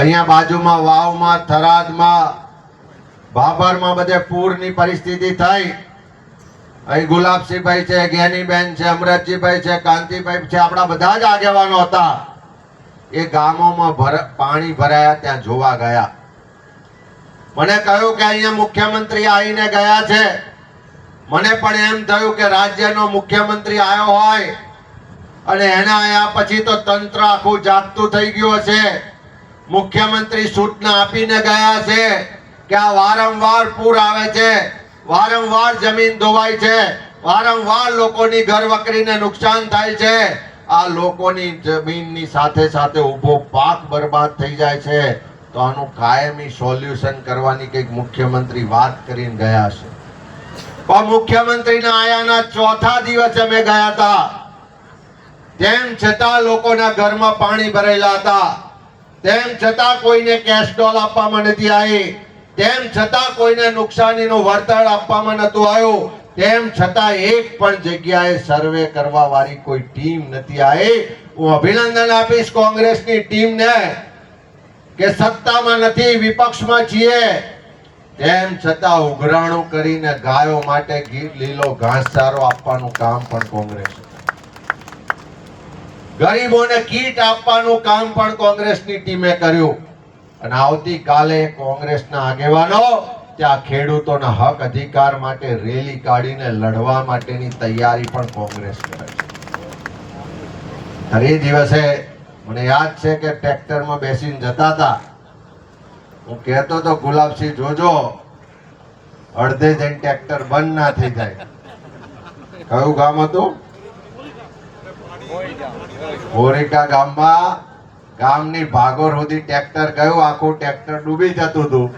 અહીંયા બાજુમાં વાવમાં, થરાદમાં ભાભરમાં બધે પૂરની પરિસ્થિતિ થઈ. અહીં ગુલાબસિંહભાઈ છે જ્ઞાનીબેન છે, અમરતજીભાઈ છે, કાંતિભાઈ છે, આપણા બધા જ આગેવાનો હતા. એ ગામોમાં ભર- પાણી ભરાયા, ત્યાં જોવા ગયા. મને કહ્યું કે અહીંયા મુખ્યમંત્રી આવીને ગયા છે. મને પણ એમ થયું કે રાજ્યનો મુખ્યમંત્રી આવ્યો હોય અને એના આયા પછી તો તંત્ર આખું જાગતું થઈ ગયું હશે. મુખ્યમંત્રી સૂચના આપીને ગયા છે કે આ વારંવાર પૂર આવે છે, વારંવાર જમીન ધોવાય છે, વારંવાર લોકોની ઘર વકરીને નુકસાન થાય છે. આ લોકોની જમીનની સાથે સાથે ઊભો પાક બરબાદ થઈ જાય છે. તો આનું કાયમી સોલ્યુશન કરવાની કંઈક મુખ્યમંત્રી વાત કરીને ગયા છે. પણ મુખ્યમંત્રીના આયાના ચોથા દિવસે અમે ગયા હતા. તેમ છતાં લોકોના ઘરમાં પાણી ભરેલા હતા. તેમ છતાં કોઈને કેશ ડોલ આપવામાં નથી આવી. તેમ છતાં કોઈને નુકસાનીનું વળતર આપવામાં નતું આવ્યું. તેમ છતાં એક પણ જગ્યાએ સર્વે કરવા વાળી કોઈ ટીમ નથી આવી. હું અભિનંદન આપીશ કોંગ્રેસની ટીમને કે સત્તામાં નથી, વિપક્ષમાં છીએ. તેમ છતાં ઉઘરાણું કરીને ગાયો માટે ગીર લીલો ઘાસચારો આપવાનું કામ પણ કોંગ્રેસ. ગરીબોને કીટ આપવાનું કામ પણ કોંગ્રેસની ટીમે કર્યું. અને આવતીકાલે કોંગ્રેસના આગેવાનો ત્યાં ખેડૂતોના હક અધિકાર માટે રેલી કાઢીને લડવા માટેની તૈયારી પણ કોંગ્રેસ કરે છે. એ દિવસે મને યાદ છે કે ટ્રેક્ટરમાં બેસીને જતા હતા. હું કહેતો તો, ગુલાબસિંહ, જોજો, અડધે જઈને ટ્રેક્ટર બંધ ના થઈ જાય. કયું ગામ હતું? ઓરિકા ગામમાં ગામની ભાગોર સુધી ટ્રેક્ટર ગયું, આખું ટ્રેક્ટર ડૂબી જતું હતું.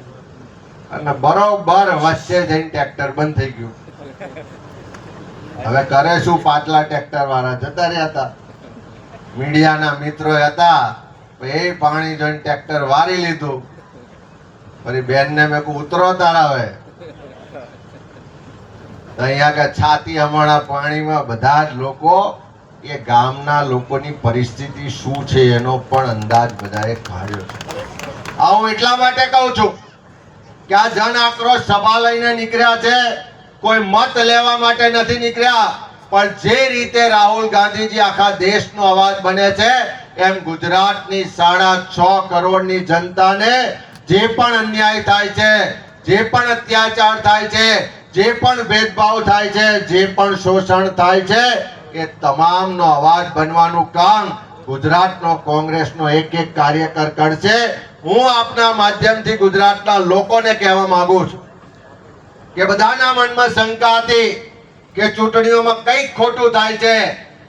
અને બરોબર વચ્ચે જઈને ટ્રેક્ટર બંધ થઈ ગયું. હવે કરે શું પાટલા ટ્રેક્ટર વાળા? જતા રહ્યા હતા. મીડિયાના મિત્રો હતા એ પાણી જોઈને ટ્રેક્ટર વારી લીધું. પછી બેનને મેં કહું ઉતરો તારા હવે. અહીંયા કે છાતી હમણાં પાણીમાં બધા જ લોકો એ ગામના લોકોની પરિસ્થિતિ શું છે એનો પણ અંદાજ બધાએ કાઢ્યો છે. આ હું એટલા માટે કહું છું કે આ જન આક્રોશ સભા લઈને નીકળ્યા છે. કોઈ મત લેવા માટે નથી નીકળ્યા. પણ જે રીતે રાહુલ ગાંધીજી આખા દેશનો અવાજ બને છે, એમ ગુજરાતની સાડા છ કરોડની જનતાને જે પણ અન્યાય થાય છે, જે પણ અત્યાચાર થાય છે, જે પણ ભેદભાવ થાય છે, જે પણ શોષણ થાય છે એ તમામનો અવાજ બનવાનું કામ ગુજરાતનો કોંગ્રેસનો એક એક કાર્યકર કરશે. હું આપના માધ્યમથી ગુજરાતના લોકોને કહેવા માંગુ છું કે બધાના મનમાં શંકા હતી કે ચૂંટણીઓમાં કંઈક ખોટું થાય છે.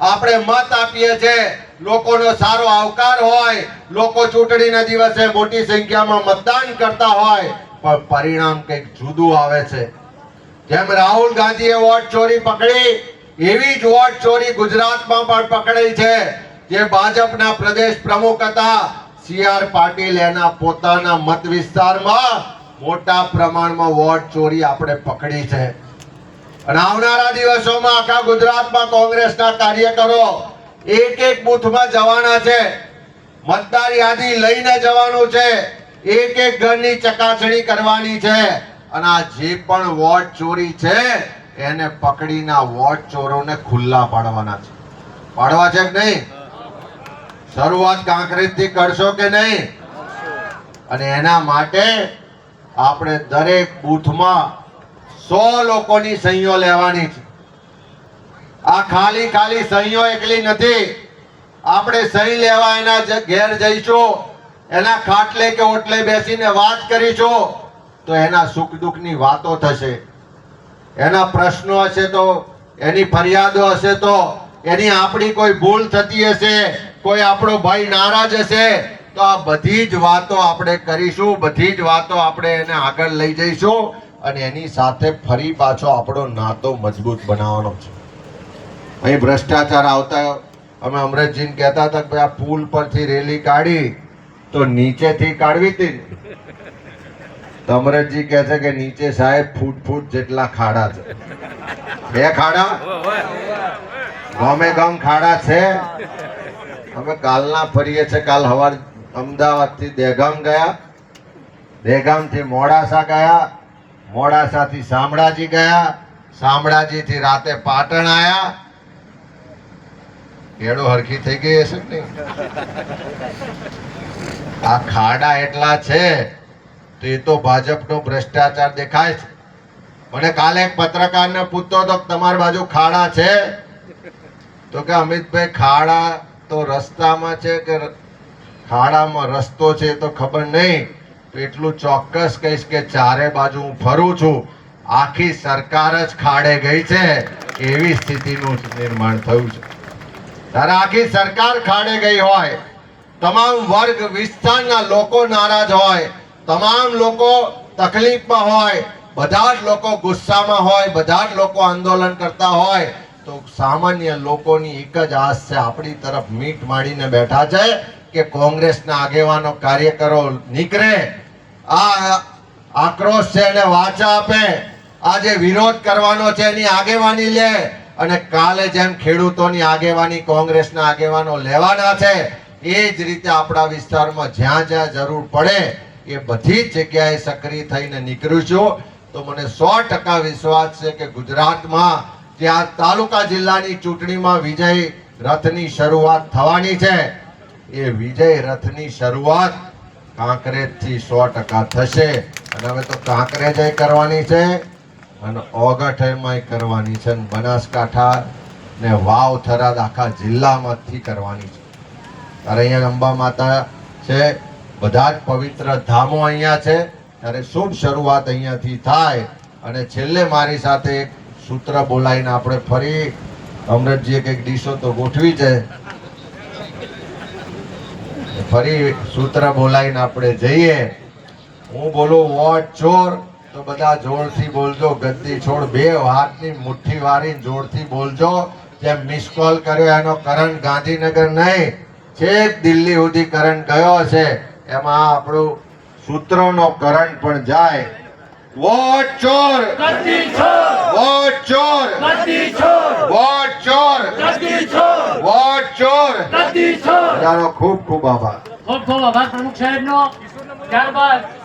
આપણે મત આપીએ છીએ. લોકોનો સારો આવકાર હોય. લોકો ચૂંટણીના દિવસે મોટી સંખ્યામાં મતદાન કરતા હોય. પણ પરિણામ કંઈક જુદું આવે છે. જેમ રાહુલ ગાંધીએ વોટ ચોરી પકડી એવી જ વોટ ચોરી ગુજરાતમાં પણ પકડાઈ છે, જે ભાજપના પ્રદેશ પ્રમુખ હતા. સી પાટીલ એના પોતાના મત વિસ્તારમાં મોટા પ્રમાણમાં વોટ ચોરી આપણે પકડી છે. અને આવનારા દિવસોમાં આખા ગુજરાતમાં કોંગ્રેસના કાર્યકરો એક એક બૂથમાં જવાના છે. મતદાર યાદી લઈને જવાનું છે. એક એક ઘરની ચકાસણી કરવાની છે. અને આ જે પણ વોટ ચોરી છે એને પકડીને વોટ ચોરોને ખુલ્લા પાડવાના છે. પાડવા છે કે નહીં? શરૂઆત કાંકરેજથી કરશો કે નહીં? અને એના માટે આપણે દરેક બૂથમાં સો લોકોની સહીઓ લેવાની છે. આ ખાલી ખાલી સહીઓ એકલી નથી. આપણે સહી લેવા એના ઘેર જઈશું. એના ખાટલે કે ઓટલે બેસીને વાત કરીશું, તો એના સુખ દુઃખની વાતો થશે. એના પ્રશ્નો હશે તો, એની ફરિયાદો હશે તો, એની આપણી કોઈ ભૂલ થતી હશે, કોઈ આપણો ભાઈ નારાજ હશે, તો આ બધી જ વાતો આપણે કરીશું, બધી જ વાતો આપણે એને આગળ લઈ જઈશું અને એની સાથે ફરી પાછો આપણો નાતો મજબૂત બનાવવાનો છે. અહીં ભ્રષ્ટાચાર આવતા અમે અમરેશજીને કહેતા હતા કે ભાઈ આ પુલ પરથી રેલી કાઢી, તો નીચેથી કાઢવી હતી તો કે છે કે નીચે સાહેબ ફૂટ ફૂટ જેટલા ખાડા છે. બે ખાડા? ગમે ગમ ખાડા છે. અમે કાલના ફરીએ છે કાલ હવાર અમદાવાદથી દહેગામ ગયા. દહેગામથી મોડાસા ગયા. મોડાસાથી શામળાજી ગયા. શામળાજીથી રાતે પાટણ આયા. કેળો હરખી થઈ ગઈ હશે આ ખાડા એટલા છે તો એ તો ભાજપનો ભ્રષ્ટાચાર દેખાય છે. મને કાલે એક પત્રકારને પૂછતો હતો તમારી બાજુ ખાડા છે? તો કે અમિતભાઈ, ખાડા તો રસ્તામાં છે કે ખાડામાં રસ્તો છે તો ખબર નહીં. તો એટલું ચોક્કસ કહીશ કે ચારે બાજુ હું ફરું છું. આખી સરકાર જ ખાડે ગઈ છે. એવી સ્થિતિનું નિર્માણ થયું છે. ત્યારે આખી સરકાર ખાડે ગઈ હોય. તમામ વર્ગ વિસ્તારના લોકો નારાજ હોય. તમામ લોકો તકલીફમાં હોય, બધા જ લોકો ગુસ્સામાં હોય, બધા જ લોકો આંદોલન કરતા હોય, તો સામાન્ય લોકોની એક જ આશ છે, આપણી તરફ મીટ માડીને બેઠા છે કે કોંગ્રેસના આગેવાનો કાર્યકરો નીકળે, આ આક્રોશ છે એને વાચા આપે, આ જે વિરોધ કરવાનો છે એની આગેવાની લે, અને કાલે જેમ ખેડૂતોની આગેવાની કોંગ્રેસના આગેવાનો લેવાના છે, એ જ રીતે આપણા વિસ્તારમાં જ્યાં જ્યાં જરૂર પડે એ બધી જ જગ્યાએ સક્રિય થઈને નીકળ્યું છું. તો મને સો ટકા વિશ્વાસ છે કે ગુજરાતમાં ત્યાં તાલુકા જિલ્લાની ચૂંટણીમાં વિજય રથની શરૂઆત થવાની છે. એ વિજય રથની શરૂઆત કાંકરેજથી સો ટકા થશે. અને હવે તો કાંકરેજ કરવાની છે અને ઓગઠમાં કરવાની છે અને બનાસકાંઠા ને વાવ થરાદ આખા જિલ્લામાંથી કરવાની છે. ત્યારે અહીંયા અંબા માતા છે. બધા જ પવિત્ર ધામો અહીંયા છે. ત્યારે શુભ શરૂઆત અહીંયાથી થાય. અને છેલ્લે મારી સાથે સૂત્ર બોલાવીને આપણે ફરી અમરતજીએ કંઈક ડીશો તો ગોઠવી છે. ફરી સૂત્ર બોલાવીને આપણે જઈએ. હું બોલું, વોટ ચોર? તો બધા જોરથી બોલજો, ગદ્દી છોડ બે હાથની મુઠ્ઠી વાળી જોરથી બોલજો. જેમ મિસ કોલ કર્યો એનો કરંટ ગાંધીનગર નહીં. છેક દિલ્હી સુધી કરંટ ગયો છે એમાં આપણું સૂત્રોનો કરંટ પણ જાય. વોટ ચોર. વોટ ચોર. વોટ ચોર. વોટ ચોર. ગદ્દી ખૂબ ખૂબ આભાર. ખૂબ ખૂબ આભાર પ્રમુખ સાહેબનો. ત્યારબાદ